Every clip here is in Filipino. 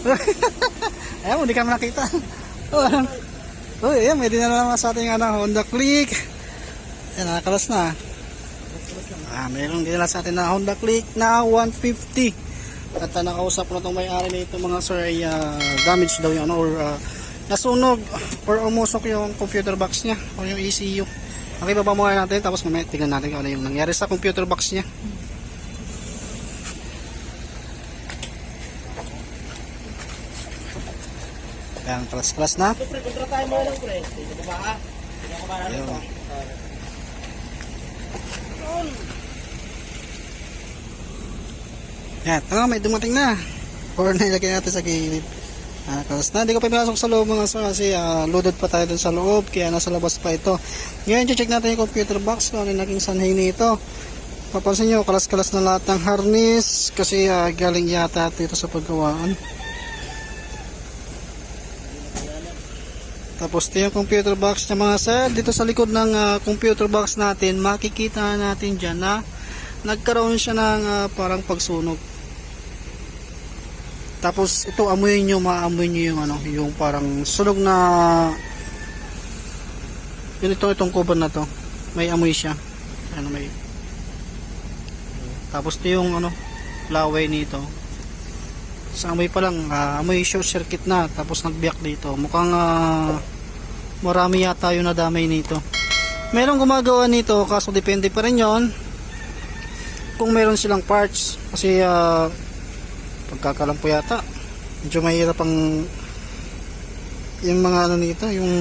Ayan, hindi ka nakita. Oh, oh, ayan, may dinala naman sa ating ano, Honda Click. Ayan, nakakalas na. Ah, mayroong dinala sa atin na Honda Click na 150. At uh, nakausap ko na itong may-ari nito mga sir ay ah, damage daw yung ano or ah, nasunog or umusok yung computer box niya o yung ECU. Okay, baba muna natin tapos mamaya tingnan natin kung ano yung nangyari sa computer box niya. Ayan, class-class na. Pre, kontra tayo mo lang, pre. Dito ba ka? Hindi ako ba Ayun. Yan, tama, may dumating na. Or nilagay natin sa gilid. Ah, kalas na, hindi ko pa pinasok sa loob mga sir kasi ah, loaded pa tayo dun sa loob kaya nasa labas pa ito. Ngayon, check natin yung computer box kung ano yung naging sanhay nito. Papansin nyo, kalas-kalas na lahat ng harness kasi ah, galing yata dito sa paggawaan. Tapos ito yung computer box niya mga sir. Dito sa likod ng ah, computer box natin, makikita natin dyan na nagkaroon siya ng ah, parang pagsunog. Tapos ito amuyin nyo, maamoy nyo yung ano, yung parang sunog na yun itong itong cover na to. May amoy siya. Ano may Tapos ito yung ano, laway nito. Sa amoy pa lang, ah, amoy short circuit na tapos nagbiyak dito. Mukhang ah, marami yata yung nadamay nito. Merong gumagawa nito kaso depende pa rin yon kung meron silang parts kasi ah, pagkakalampo yata medyo mahirap ang yung mga ano nito yung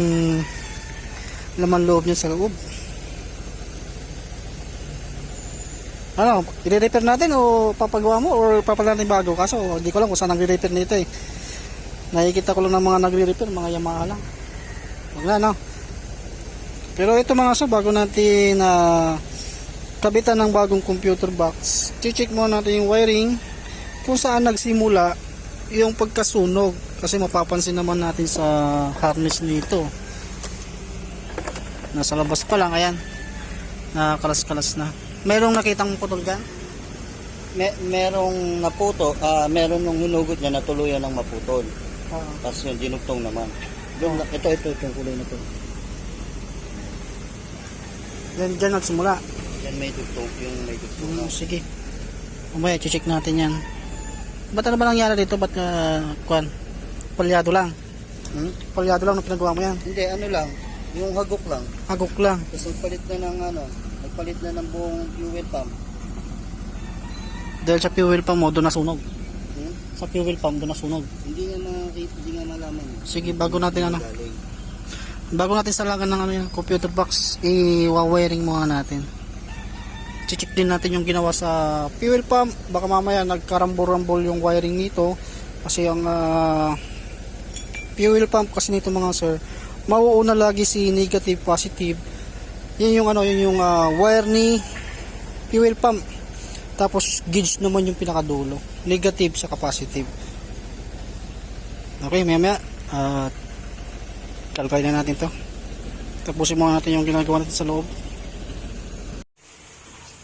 laman loob niya sa loob ano i-repair natin o papagawa mo or papagawa natin bago? Kaso hindi ko lang kung saan nagre-repair nito eh. Nakikita ko lang ng mga nagre-repair mga Yamaha lang. Wag na no? Pero ito mga sa bago natin na kabitan ng bagong computer box check muna natin yung wiring kung saan nagsimula yung pagkasunog. Kasi mapapansin naman natin sa harness nito. Nasa labas pa lang ayan. Nakakalas-kalas na merong nakitang putol dyan May, merong naputo, ah meron nung hinugot niya na tuluyan ng maputol. Tapos yung dinugtong naman. Yung, ito, ito, itong kulay na to. dyan, dyan nagsimula Yan may dugtong, yung may dugtong. Mm, sige umaya check natin yan ba't ano ba nangyari dito ba't uh, kwan palyado lang Hmm? palyado lang nung pinagawa mo yan Hindi, ano lang, yung hagok lang. agok lang Tapos nagpalit na ng ano, nagpalit na ng buong fuel pump. dahil sa fuel pump mo doon nasunog. Hmm? sa fuel pump doon nasunog. Hindi nga makakita, hindi nga malaman. sige bago natin ano? Bago natin salagan ng ano yung computer box i-wiring muna natin. Check din natin yung ginawa sa fuel pump. Baka mamaya nagkarambol-rambol yung wiring nito. Kasi ang ah, fuel pump kasi nito mga sir mauuna lagi si negative positive yun yung ano yun yung ah, wire ni fuel pump. Tapos gauge naman yung pinakadulo. Negative sa positive okay maya maya at kalkay na natin to. Tapusin muna natin yung ginagawa natin sa loob.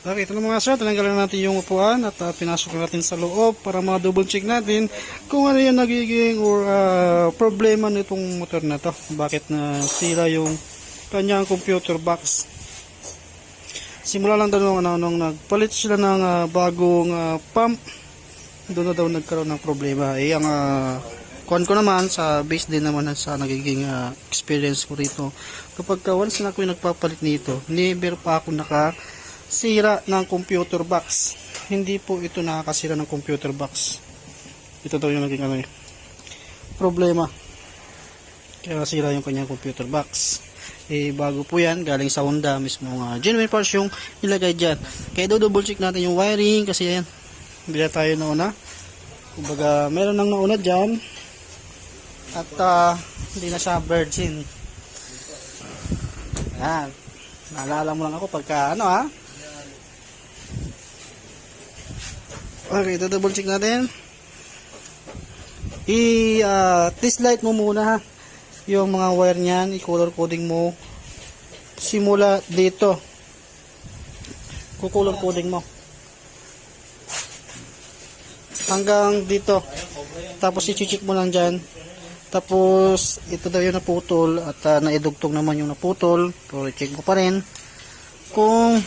Okay, ito na mga sir, tinanggalan natin yung upuan at ah, pinasok natin sa loob para ma-double check natin kung ano yung nagiging or ah, problema nitong motor na to. Bakit na sira yung kanyang computer box. Simula lang daw nung, ano, nung nagpalit sila ng ah, bagong ah, pump, doon na daw nagkaroon ng problema. Eh, ang uh, kuhan ko naman sa base din naman sa nagiging ah, experience ko rito. Kapag ka once na ako nagpapalit nito, never pa ako naka sira ng computer box. Hindi po ito nakakasira ng computer box. Ito daw yung naging ano eh, problema. Kaya nasira yung kanyang computer box. Eh, bago po yan, galing sa Honda mismo nga. genuine parts yung ilagay dyan. Kaya do double check natin yung wiring kasi yan, bila tayo nauna. Kumbaga, meron nang nauna dyan. At ah, hindi na siya virgin. Yan. Naalala mo lang ako pagka ano ha. Okay, ito double check natin. I uh, test light mo muna ha. Yung mga wire niyan, i-color coding mo simula dito. Ku-color coding mo. Hanggang dito. Tapos i-check mo lang dyan. Tapos ito daw yung naputol at ah, naidugtong naman yung naputol. Pero check mo pa rin kung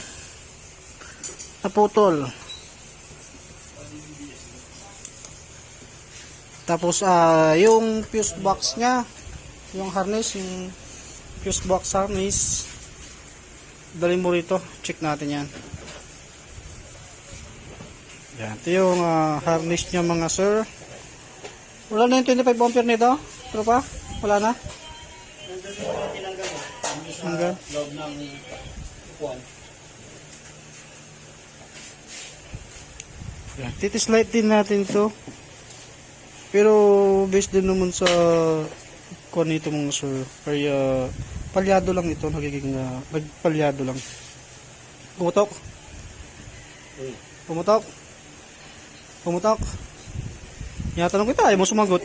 naputol. Tapos ah yung fuse box niya, yung harness, yung fuse box harness, dali mo rito, check natin yan. Yan, ito yung ah, harness niya mga sir. Wala na yung 25 ampere nito? Pero pa? Wala na? Hanggang? Loob ng kuwan. Yan, titislight din natin to. Pero based din naman sa kuan nito mga sir. Kaya palyado lang ito, nagiging uh, nagpalyado lang. Pumutok. Uy. Pumutok. Pumutok. Tinatanong kita, ayaw mo sumagot.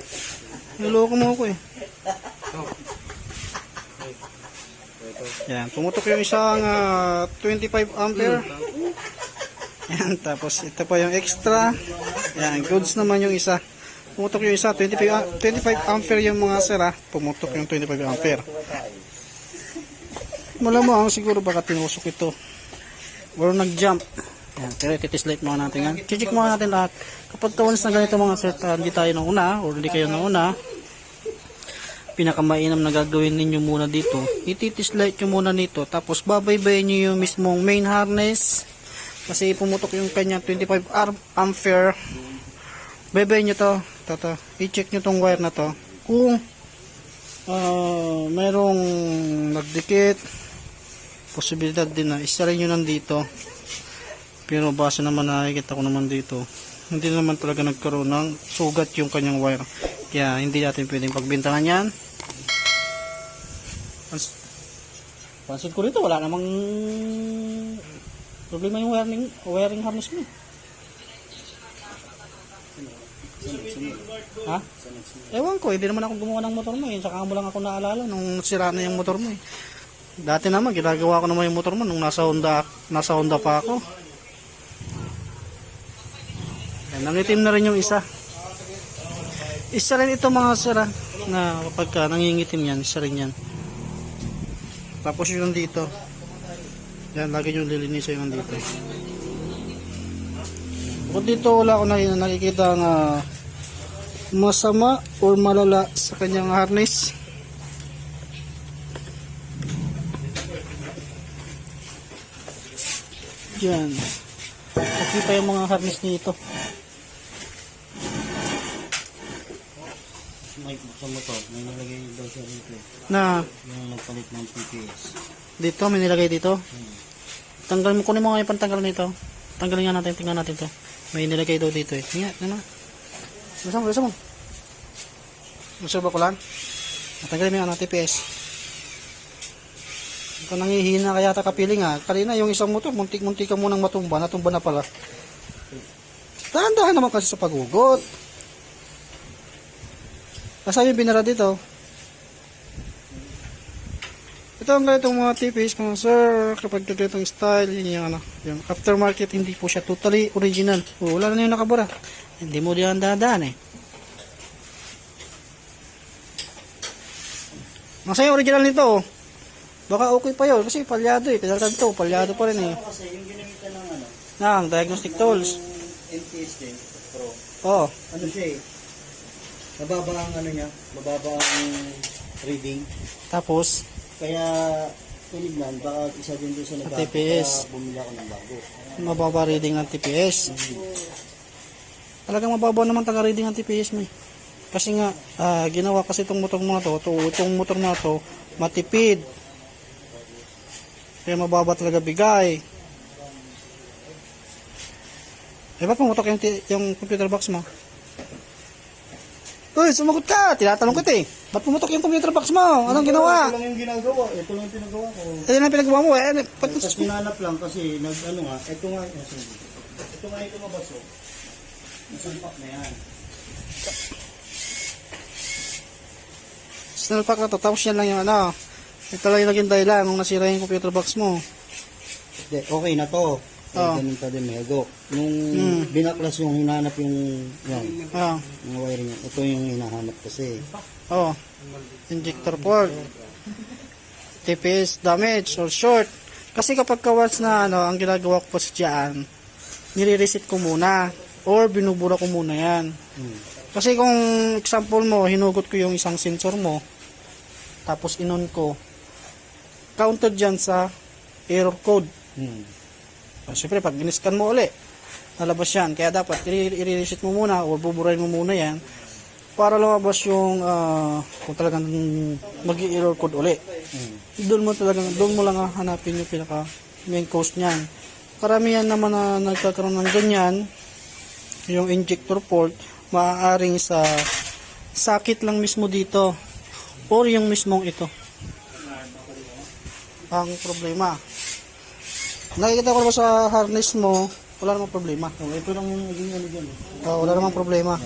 Niloko mo ako eh. Yan, pumutok yung isang ah, 25 ampere. Yan, tapos ito pa yung extra. Yan, goods naman yung isa. Pumutok yung isa, 25, a- 25 ampere yung mga sira. Pumutok yung 25 ampere. Malamang siguro baka tinusok ito. Or nag-jump. Yan, pero titislight muna natin yan. Chichik muna natin lahat. Kapag once na ganito mga sir, ah, hindi tayo nauna or hindi kayo nauna, pinakamainam na gagawin ninyo muna dito, ititislight nyo muna nito, tapos babaybayin nyo yung mismong main harness, kasi pumutok yung kanyang 25 ar- ampere, baybayin nyo to, tata, i-check nyo tong wire na to, kung ah, mayroong nagdikit, posibilidad din na isa rin nyo nandito, pero base naman nakikita ko naman dito, hindi naman talaga nagkaroon ng sugat yung kanyang wire. Kaya hindi natin pwedeng pagbintangan yan. Pans- Pansin ko rito, wala namang problema yung wiring, wiring harness mo. Ha? Ewan ko, hindi naman ako gumawa ng motor mo eh. Saka mo lang ako naalala nung sira na yung motor mo eh. Dati naman, ginagawa ko naman yung motor mo nung nasa Honda, nasa Honda pa ako. Yan, nangitim na rin yung isa. Isa rin ito mga sira na kapag nangingitim yan, isa rin yan. Tapos yung dito. Yan, lagi yung lilinisan yung dito. Bukod dito wala ko na nakikita nga masama or malala sa kanyang harness. Yan. Nakita yung mga harness nito. May sa motor, may nilagay daw siya dito. Na Yung nagpalit ng dito, may nilagay dito. Tanggal mo, kunin mo nga yung pantanggal nito. Tanggalin nga natin, tingnan natin to. May nilagay daw dito eh. Nga, ano? Basta mo, basta mo. Observe ko lang. Tanggalin mo yung ano, TPS. Ikaw nangihina kaya ta kapiling ha. Kanina yung isang motor, muntik-muntik ka munang matumba. Natumba na pala. Dahan-dahan naman kasi sa pagugot. Nasa yung binara dito. Ito ang ganitong mga TPS mga sir, kapag ganitong style, yun yung ano, yung aftermarket, hindi po siya totally original. O, wala na yung nakabura. Hindi mo diyan dadaan eh. Nasa yung original nito, oh. baka okay pa yun, kasi palyado eh, pinaltad to, palyado pa rin eh. Kasi yung ginamitan ng ano, Nang, diagnostic tools. din, Pro. Oh, Ano siya eh, mababa ang ano niya, mababa ang reading. tapos, Kaya tinignan, baka isa din doon sa nag TPS. Bumili ako ng bago. mababa reading ng TPS. Talagang mababaw naman taga reading ng TPS mo eh. Kasi nga, ah, ginawa kasi itong motor mo na to, to, itong motor mo na to, matipid. Kaya mababa talaga bigay. Eh, ba't pumutok yung, yung computer box mo? Uy, sumagot ka! Tinatanong kita eh. Ba't pumutok yung computer box mo? Anong ginawa? Ito lang yung ginagawa, ito lang yung pinagawa ko. Ito yung pinagawa mo eh. Ba't Tapos hinanap lang kasi nag ano nga, ito nga, ito, ito nga ito mabaso. Nasampak na yan. Snell pack na to, tapos yan lang yung ano. Ito lang yung naging dahilan nung nasira yung computer box mo. Hindi, okay na to. Oo. ganun pa din hagok. Nung Mm. binaklas yung hinanap yung yan, Ah, yung wiring yan. Ito yung hinahanap kasi. oh. Injector port. TPS damage or short. Kasi kapag kawas na ano, ang ginagawa ko po sa dyan, nire-reset ko muna or binubura ko muna yan. Hmm. Kasi kung example mo, hinugot ko yung isang sensor mo, tapos inon ko, counted dyan sa error code. Hmm. So, Siyempre, pag giniskan mo uli, nalabas yan. Kaya dapat, i-reset mo muna o buburahin mo muna yan para lumabas yung ah, kung talagang mag-error code uli. Hmm. Doon mo talagang, doon mo lang hanapin yung pinaka main cause niyan. Karamihan naman na nagkakaroon ng ganyan, yung injector port, maaaring sa sakit lang mismo dito or yung mismong ito. Ang problema. Nakikita ko sa harness mo, wala namang problema. Ito lang yung naging ano dyan. eh. Ah, wala namang problema.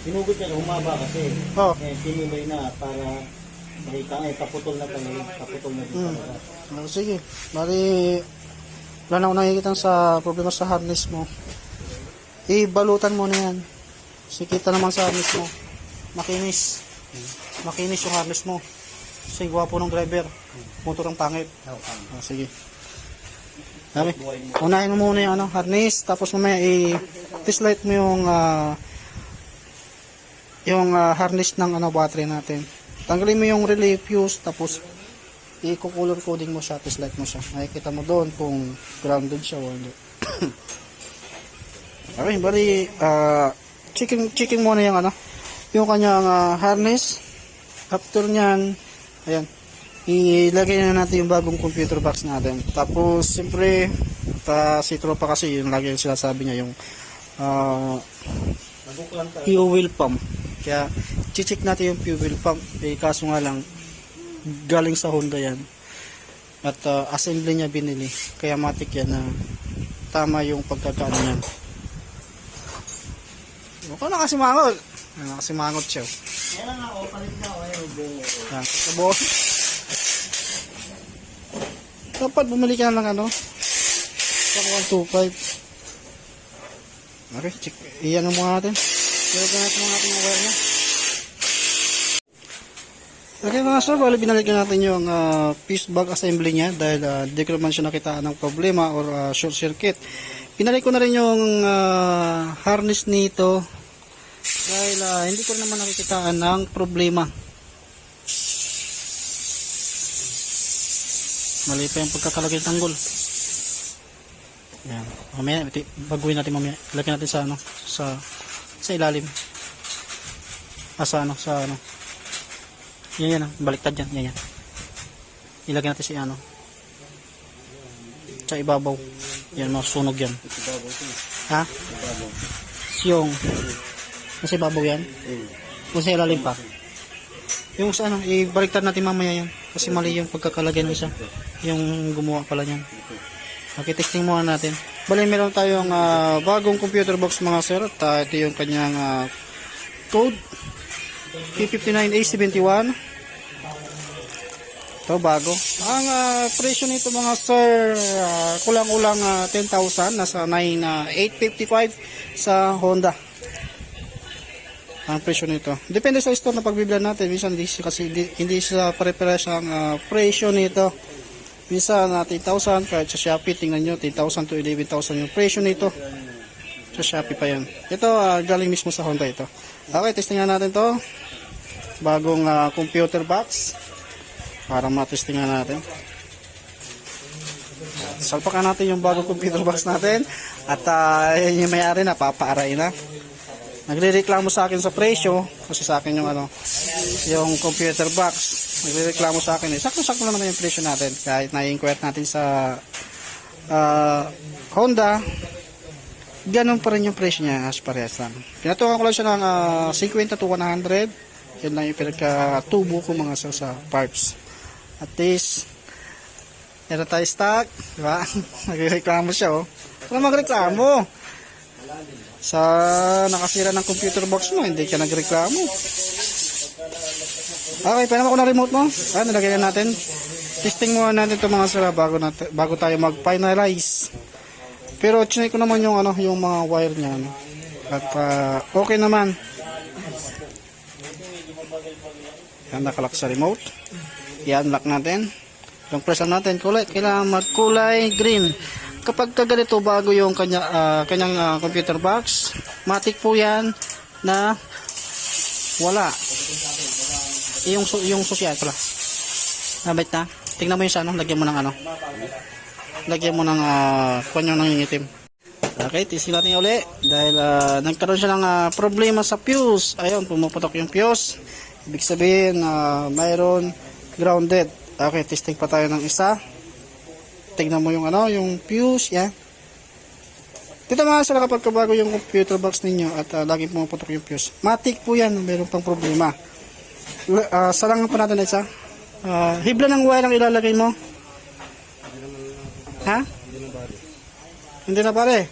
Hinugot niya, humaba kasi. Oh, Eh, tinuloy na para makita eh, kaputol na pala yun. Kaputol na din Hmm. sige. Bali, wala na akong nakikita sa problema sa harness mo. Ibalutan mo na yan. Sikita naman sa harness mo. Makinis. Makinis yung harness mo. Kasi gwapo ng driver. Motor ang pangit. Oh, sige. Sabi, unahin mo muna yung ano, harness, tapos mamaya i-test light mo yung ah, yung ah, harness ng ano, battery natin. Tanggalin mo yung relay fuse, tapos i-color coding mo siya, test light mo siya. Makikita mo doon kung grounded siya o hindi. okay, bali, ah, checking, checking muna yung ano, yung kanyang ah, harness. After nyan, ayan, ilagay na natin yung bagong computer box natin. Tapos, siyempre, ta, si Tropa kasi, yung lagi yung sinasabi niya, yung talaga. fuel pump. Kaya, chichik natin yung fuel pump. Eh, kaso nga lang, galing sa Honda yan. At ah, assembly niya binili. Kaya matik yan na tama yung pagkakaano niyan. Huwag ka nakasimangot. Nakasimangot siya. Kaya nga, oh, palit na, oh, ayun, buo. Boss. Dapat bumili ka ng ano. Sa 125. Okay, check. Iyan mo natin. Iyan natin muna natin yung wire niya. Okay mga sir, bali binalikan natin yung ah, fuse bag assembly niya dahil uh, di ko naman siya nakitaan ng problema or ah, short circuit. Pinalik ko na rin yung ah, harness nito dahil ah, hindi ko naman nakikitaan ng problema. Mali pa yung pagkakalagay ng tanggol. Yan. Mamaya, baguhin natin mamaya. Ilagay natin sa ano, sa sa ilalim. Ah, sa ano, sa ano. Yan yan, ah. baliktad yan, yan yan. Ilagay natin si ano. Sa ibabaw. Yan, masunog yan. Ha? Ibabaw. Nasa ibabaw yan? Hmm. Kung sa ilalim pa. Yung sa ano, ibaliktad natin mamaya yan. Kasi mali yung pagkakalagay ng isa. Yung gumawa pala niyan. Okay, testing muna natin. Bali, meron tayong ah, bagong computer box mga sir. At ah, ito yung kanyang ah, code. P59A71. Ito, bago. Ang ah, presyo nito mga sir, ah, kulang-kulang ah, 10,000. Nasa 9,855 sa Honda ang presyo nito. Depende sa store na pagbibilan natin. Minsan hindi kasi hindi, hindi siya pare-pares ang ah, presyo nito. Minsan na 10,000 kahit sa Shopee tingnan nyo 10,000 to 11,000 yung presyo nito. Sa Shopee pa yan. Ito ah, galing mismo sa Honda ito. Okay, testingan natin to. Bagong ah, computer box para matestingan natin. Salpakan natin yung bagong computer box natin at uh, yan yung may-ari na papaaray na nagrereklamo sa akin sa presyo kasi sa akin yung ano yung computer box. Nagrereklamo sa akin eh. Sakto-sakto lang naman yung presyo natin. Kahit na-inquire natin sa ah, Honda ganun pa rin yung presyo niya as parehas lang. Pinatukan ko lang siya ng ah, 50 to 100 yun lang yung pinagkatubo ko mga sa, sa parts. At least meron tayo stock di ba? Nagrereklamo siya oh. Wala magreklamo sa nakasira ng computer box mo, hindi ka nagreklamo. Okay, pwede mo ko na remote mo? Ah, nilagay na natin. Testing muna natin ito mga sira bago, natin, bago tayo mag-finalize. Pero chinek ko naman yung ano, yung mga wire niya ano. At ah, okay naman. Yan nakalock sa remote. I-unlock natin. Yung press natin, kulay, kailangan magkulay green. Kapag ka ganito bago yung kanya, ah, kanyang ah, computer box, matik po yan na wala. Yung, yung susiyan pala. Nabit na. Tingnan mo yung sa ano, lagyan mo ng ano. Lagyan mo ng uh, kunyo ng itim. Okay, tisin natin uli. Dahil ah, nagkaroon siya ng ah, problema sa fuse. Ayun, pumuputok yung fuse. Ibig sabihin, na mayroon grounded. Okay, testing pa tayo ng isa. Tingnan mo yung ano, yung fuse, yan. Dito mga sila kapag kabago yung computer box ninyo at uh, laging pumuputok yung fuse. Matik po yan, mayroon pang problema. Uh, salangan pa natin isa. Ah, hibla ng wire ang ilalagay mo. Ha? Hindi na pare.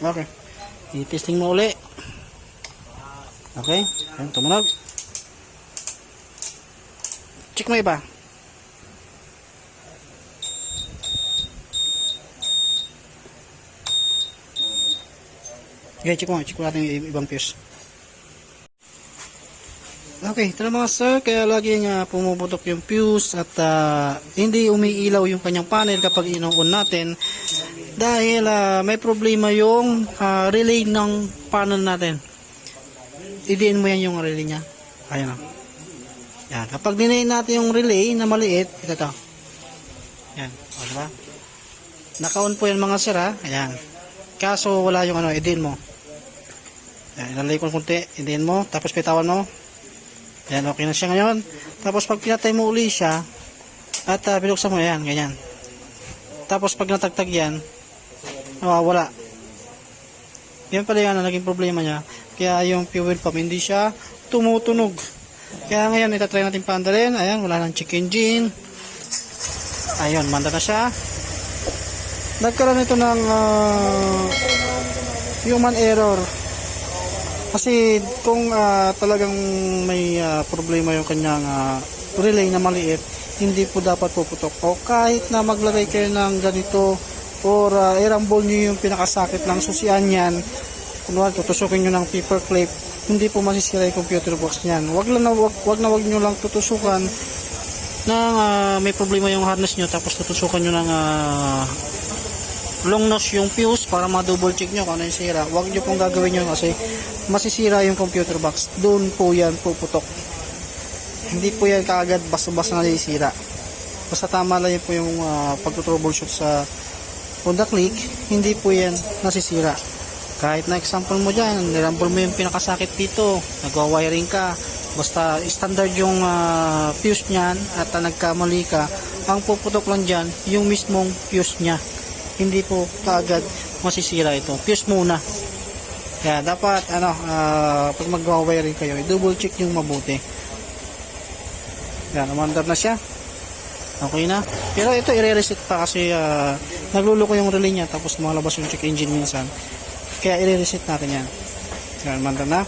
Okay. I-testing mo uli. Okay. Ayan, tumunog. Check mo iba. Okay, check mo. Check mo natin yung ibang fuse. Okay, ito na mga sir, kaya lagi nga pumuputok yung fuse at ah, hindi umiilaw yung kanyang panel kapag ino-on natin dahil ah, may problema yung ah, relay ng panel natin. Idiin mo yan yung relay niya. Ayan o. Yan. Kapag dinayin natin yung relay na maliit, ito to. Yan. O, diba? Naka-on po yan mga sir ha. Ayan. Kaso wala yung ano, idiin mo. Yan, ilalay ko konti, idiin mo, tapos pitawan mo. Yan, okay na siya ngayon. Tapos pag pinatay mo uli siya, at uh, binuksan mo yan, ganyan. Tapos pag natagtag yan, nawawala. Yan pala yan ang naging problema niya. Kaya yung fuel pump hindi siya tumutunog. Kaya ngayon, itatry natin paandalin. Ayan, wala nang check engine. Ayun, manda na siya. Nagkaroon ito ng ah, human error. Kasi kung ah, talagang may ah, problema yung kanyang ah, relay na maliit, hindi po dapat puputok. O kahit na maglagay kayo ng ganito or uh, irambol nyo yung pinakasakit ng susian yan, kunwari tutusukin nyo ng paper clip, hindi po masisira yung computer box niyan. Wag lang na wag, wag na wag nyo lang tutusukan na ah, may problema yung harness nyo tapos tutusukan nyo ng ah, long nose yung fuse para ma-double check nyo kung ano yung sira. Huwag nyo pong gagawin yun kasi masisira yung computer box. Doon po yan puputok. Hindi po yan kaagad basta-basta nasisira. Basta tama lang yun po yung uh, pag-troubleshoot sa Honda Click, hindi po yan nasisira. Kahit na example mo dyan, nirambol mo yung pinakasakit dito, nagwa-wiring ka, basta standard yung ah, fuse niyan at ah, nagkamali ka, ang puputok lang dyan, yung mismong fuse niya hindi po kaagad masisira ito. Fuse muna. Kaya dapat ano, ah, pag mag-wiring kayo, double check yung mabuti. Yan, umandar na siya. Okay na. Pero ito i-reset pa kasi ah, nagluluko yung relay niya tapos malabas yung check engine minsan. Kaya i-reset natin yan. Yan, umandar na.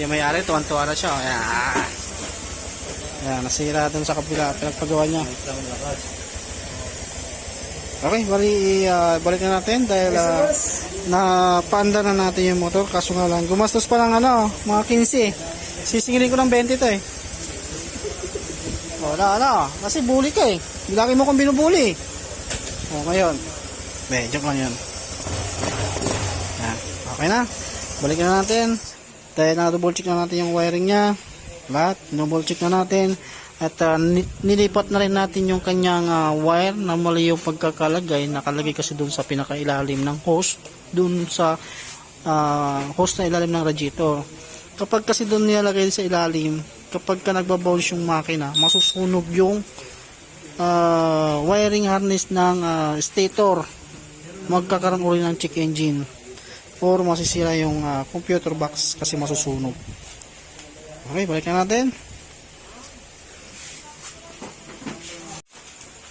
Yung may-ari, tuwan-tuwa na siya. Yan. Yan, nasira dun sa kapila. Pinagpagawa niya. Okay, bali uh, balik na natin dahil uh, napaanda na natin yung motor kaso nga lang gumastos pa ng ano, mga 15. Sisingilin ko ng 20 to eh. Wala na, kasi bully ka eh. Bilaki mo kung binubuli. O ngayon. Be, joke lang yun. Yan, okay na. Balik na natin. Dahil na double check na natin yung wiring niya. Lahat, double check na natin. At uh, ni- nilipat na rin natin yung kanyang ah, wire na mali yung pagkakalagay. Nakalagay kasi doon sa pinakailalim ng hose. Doon sa ah, hose na ilalim ng radiator. Kapag kasi doon nilalagay sa ilalim, kapag ka nagbabounce yung makina, masusunog yung ah, wiring harness ng ah, stator. Magkakaroon uli ng check engine or masisira yung ah, computer box kasi masusunog. Okay, balik na natin.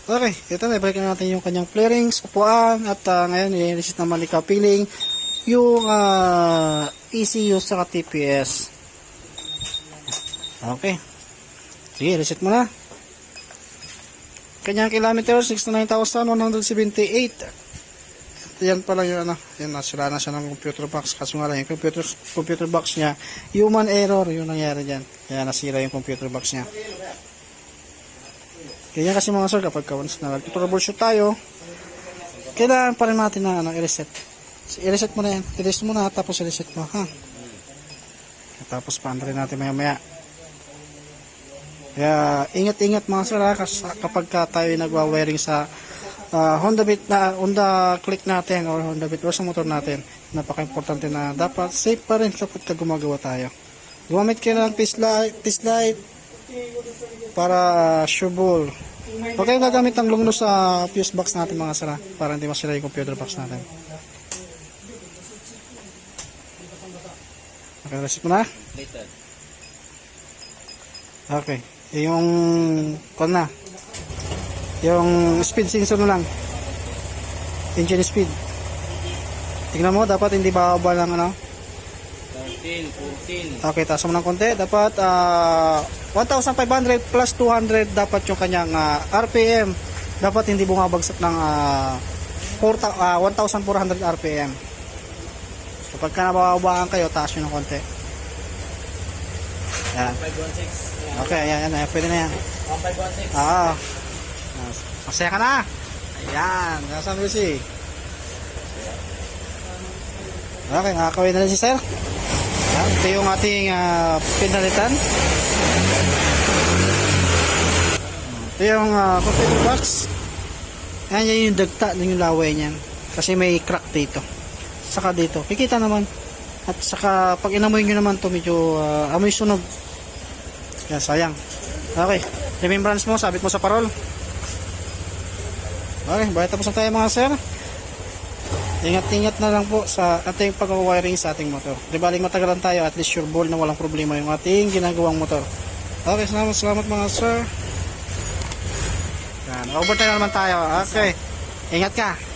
Okay, ito na, ibalik na natin yung kanyang flarings, upuan, at ah, ngayon, i-reset naman ni Kapiling yung ah, ECU sa TPS. Okay. Sige, reset mo na. Kanyang kilometer, 69,178. Yan pa lang yung ano, yan nasira na siya ng computer box. Kaso nga lang, yung computer, computer box niya, human error yung nangyari dyan. Kaya nasira yung computer box niya. Kaya kasi mga sir, kapag ka once na nag-troubleshoot tayo, kailangan pa rin natin na ano, i-reset. I-reset mo na yan. I-reset mo na, tapos i-reset mo, ha? Tapos paano natin maya maya. Kaya ingat-ingat mga sir ha, kapag ka tayo nagwa-wiring sa ah, Honda Beat na Honda Click natin or Honda Beat or sa motor natin. Napaka-importante na dapat safe pa rin kapag ka gumagawa tayo. Gumamit kayo ng test light, test light para sure ball. Huwag kayong gagamit ng lungno sa fuse box natin mga sir ha, para hindi masira yung computer box natin. Okay, reset mo na? Okay. Yung kon na. Yung speed sensor na lang. Engine speed. Tingnan mo, dapat hindi bababa lang ano. 13, 14. Okay, taas mo ng konti. Dapat ah 1,500 plus 200 dapat yung kanyang ah, RPM. Dapat hindi bumabagsak ng ah 4, ah, 1,400 RPM. Kapag ka nabababaan kayo, taas nyo ng konti. Yan. 516. Okay, ayan, ayan, ayan. Pwede na yan. 1516. Ah. Masaya ka na. Ayan, nasa Lucy. Okay, nakakawin na rin si Sir. Ito yung ating ah, pinalitan. Ito yung uh, computer box. Ayan, yan yung dagta, yun yung laway niyan. Kasi may crack dito. Saka dito. Kikita naman. At saka pag inamoy nyo naman to medyo ah, amoy sunog. Yan, sayang. Okay. Remembrance mo, sabit mo sa parol. Okay, bye tapos na tayo mga sir. Ingat-ingat na lang po sa ating pag-wiring sa ating motor. Di baling matagalan tayo, at least sure ball na walang problema yung ating ginagawang motor. Okay, salamat, salamat mga sir. Yan, overtime na naman tayo. Okay, ingat ka.